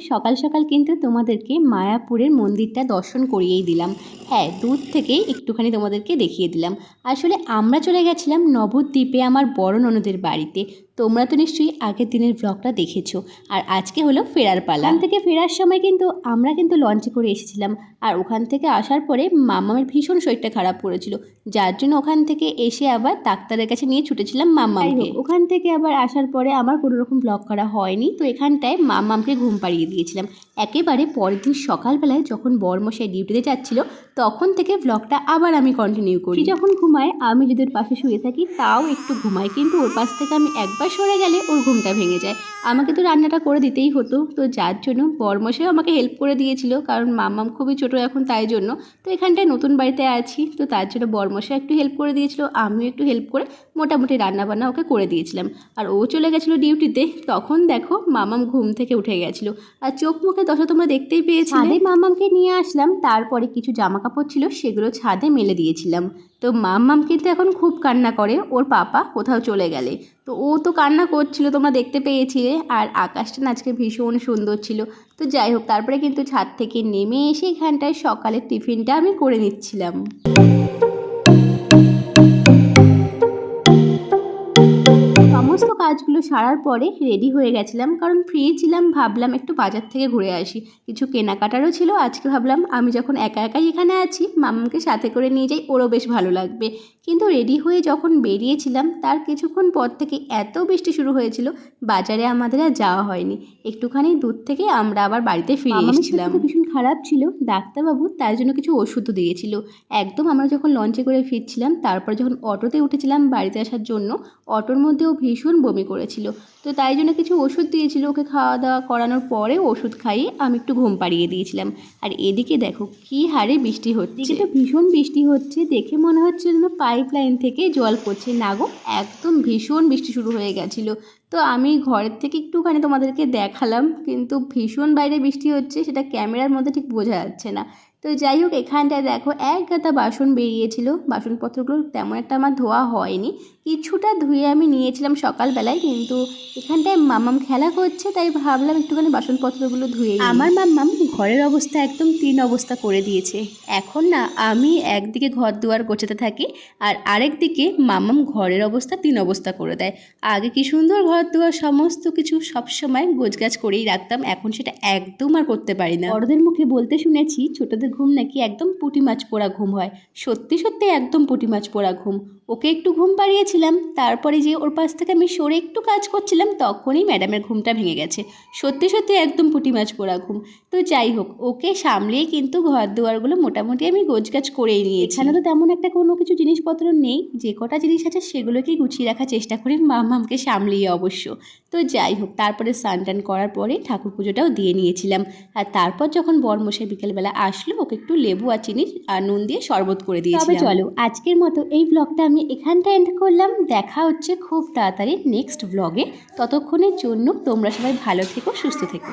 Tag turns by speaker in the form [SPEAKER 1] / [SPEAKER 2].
[SPEAKER 1] সকাল সকাল কিন্তু তোমাদেরকে মায়াপুরের মন্দিরটা দর্শন করিয়েই দিলাম। হ্যাঁ দূর থেকেই একটুখানি তোমাদেরকে দেখিয়ে দিলাম। আসলে আমরা চলে গেছিলাম নবদ্বীপে আমার বড় ননদের বাড়িতে। তোমরা তো নিশ্চয়ই আগের দিনের ব্লগটা দেখেছ। আর আজকে হলো ফেরার পালা। ওখান থেকে ফেরার সময় কিন্তু আমরা কিন্তু লঞ্চে করে এসেছিলাম। আর ওখান থেকে আসার পরে মামামের ভীষণ শরীরটা খারাপ করেছিল যার জন্য ওখান থেকে এসে আবার ডাক্তারের কাছে নিয়ে ছুটেছিলাম মাম্মামকে। ওখান থেকে আবার আসার পরে আমার কোনো রকম ব্লগ করা হয়নি। তো এখানটায় মাম্মামকে ঘুম পাড়িয়ে দিয়েছিলাম। একেবারে পরের দিন সকালবেলায় যখন বরমশাই ডিউটিতে যাচ্ছিল তখন থেকে ব্লগটা আবার আমি কন্টিনিউ করি। যখন ঘুমায় আমি যদি ওর পাশে শুয়ে থাকি তাও একটু ঘুমাই। কিন্তু ওর পাশ থেকে আমি একবার সরে গেলে ওর ঘুমটা ভেঙে যায়। আমাকে তো রান্নাটা করে দিতেই হতো। তো যার জন্য বরমশাইও আমাকে হেল্প করে দিয়েছিল, কারণ মাম্মাম খুবই ছোটো এখন তাই জন্য। তো এখানটায় নতুন বাড়িতে আছি, তো তার জন্য বরমশাই একটু হেল্প করে দিয়েছিল, আমিও একটু হেল্প করে মোটামুটি রান্নাবান্না ওকে করে দিয়েছিলাম। আর ও চলে গেছিল ডিউটিতে তখন দেখো মামাম ঘুম থেকে উঠে গেছিল। আর চোখ মুখে দশা তোমরা দেখতেই পেয়েছি ছাদে মামামকে নিয়ে আসলাম, তারপরে কিছু জামা কাপড় ছিল, সেগুলো ছাদে মেলে দিয়েছিলাম। তো মাম্মাম কিন্তু এখন খুব কান্না করে, ওর পাপা কোথাও চলে গেলে। তো ও তো কান্না করছিল, তোমরা দেখতে পেয়েছিলে, আর আকাশটা না আজকে ভীষণ সুন্দর ছিল। তো যাই হোক, তারপরে কিন্তু ছাদ থেকে নেমে এসে এখানটায় সকালের টিফিনটা আমি করে নিচ্ছিলাম। কাজগুলো সারার পরে রেডি হয়ে গেছিলাম। কারণ ফ্রি ছিলাম ভাবলাম একটু বাজার থেকে ঘুরে আসি। কিছু কেনাকাটারও ছিল আজকে ভাবলাম আমি যখন একা একাই এখানে আছি মামাকে সাথে করে নিয়ে যাই ওরও বেশ ভালো লাগবে। কিন্তু রেডি হয়ে যখন বেরিয়েছিলাম তার কিছুক্ষণ পর থেকে এত বৃষ্টি শুরু হয়েছিল বাজারে আমাদের আর যাওয়া হয়নি। একটুখানি দূর থেকে আমরা আবার বাড়িতে ফিরে এসেছিলাম। ভীষণ খারাপ ছিল। ডাক্তারবাবু তার জন্য কিছু ওষুধও দিয়েছিল। একদম আমরা যখন লঞ্চে করে ফিরছিলাম তারপর যখন অটোতে উঠেছিলাম বাড়িতে আসার জন্য অটোর মধ্যেও ভীষণ বমি করেছিল। তো তাই জন্য কিছু ওষুধ দিয়েছিল। ওকে খাওয়া দাওয়া করানোর পরে ওষুধ খাইয়ে আমি একটু ঘুম পাড়িয়ে দিয়েছিলাম। আর এদিকে দেখো কী হারে বৃষ্টি হচ্ছে। এদিকে তো ভীষণ বৃষ্টি হচ্ছে। দেখে মনে হচ্ছে যেন পাইপ লাইন থেকে জল পড়ছে। না গো, একদম ভীষণ বৃষ্টি শুরু হয়ে গেছিল। তো আমি ঘরের থেকে একটুখানি তোমাদেরকে দেখালাম, কিন্তু ভীষণ বাইরে বৃষ্টি হচ্ছে, সেটা ক্যামেরার মধ্যে ঠিক বোঝা যাচ্ছে না। তো যাই হোক, এখানটায় দেখো এক গাদা বাসন বেরিয়েছিল। বাসনপত্রগুলো তেমন একটা আমার ধোয়া হয়নি। কিছুটা ধুয়ে আমি নিয়েছিলাম সকালবেলায় কিন্তু এখানটায় মামাম খেলা করছে তাই ভাবলাম একটুখানি বাসনপত্রগুলো ধুয়ে আমার মাম্মাম ঘরের অবস্থা একদম তিন অবস্থা করে দিয়েছে। এখন না আমি একদিকে ঘর দুয়ার গোছাতে থাকি আর আরেক দিকে মামাম ঘরের অবস্থা তিন অবস্থা করে দেয়। আগে কি সুন্দর ঘর দুয়ার সমস্ত কিছু সবসময় গোছগাছ করেই রাখতাম এখন সেটা একদম আর করতে পারি না। বড়দের মুখে বলতে শুনেছি ছোটদের ঘুম নাকি একদম পুঁটি মাছ পোড়া ঘুম হয়। সত্যি সত্যি একদম পুঁটি মাছ পোড়া ঘুম। ওকে একটু ঘুম পাড়িয়েছিলাম তারপরে যে ওর পাশ থেকে আমি সরে একটু কাজ করছিলাম তখনই ম্যাডামের ঘুমটা ভেঙে গেছে। সত্যি সত্যি একদম পুঁটি মাছ পোড়া ঘুম। তো যাই হোক ওকে সামলেই কিন্তু ঘর দুয়ারগুলো মোটামুটি আমি গোছগাছ করেই নিয়েছি। এখানে তো তেমন একটা কোনো কিছু জিনিসপত্র নেই যে কটা জিনিস আছে সেগুলোকেই গুছিয়ে রাখার চেষ্টা করি মামামকে সামলিয়ে অবশ্য। তো যাই হোক তারপরে স্নান টান করার পরে ঠাকুর পুজোটাও দিয়ে নিয়েছিলাম। আর তারপর যখন বরমশাই বিকেলবেলা আসলো ওকে একটু লেবু আর চিনি আর নুন দিয়ে শরবত করে দিয়েছিলাম। তবে চলো আজকের মতো এই ব্লগটা আমি এখানটা এন্ড করলাম। দেখা হচ্ছে খুব তাড়াতাড়ি নেক্সট ব্লগে ততক্ষণের জন্য তোমরা সবাই ভালো থেকো সুস্থ থেকো।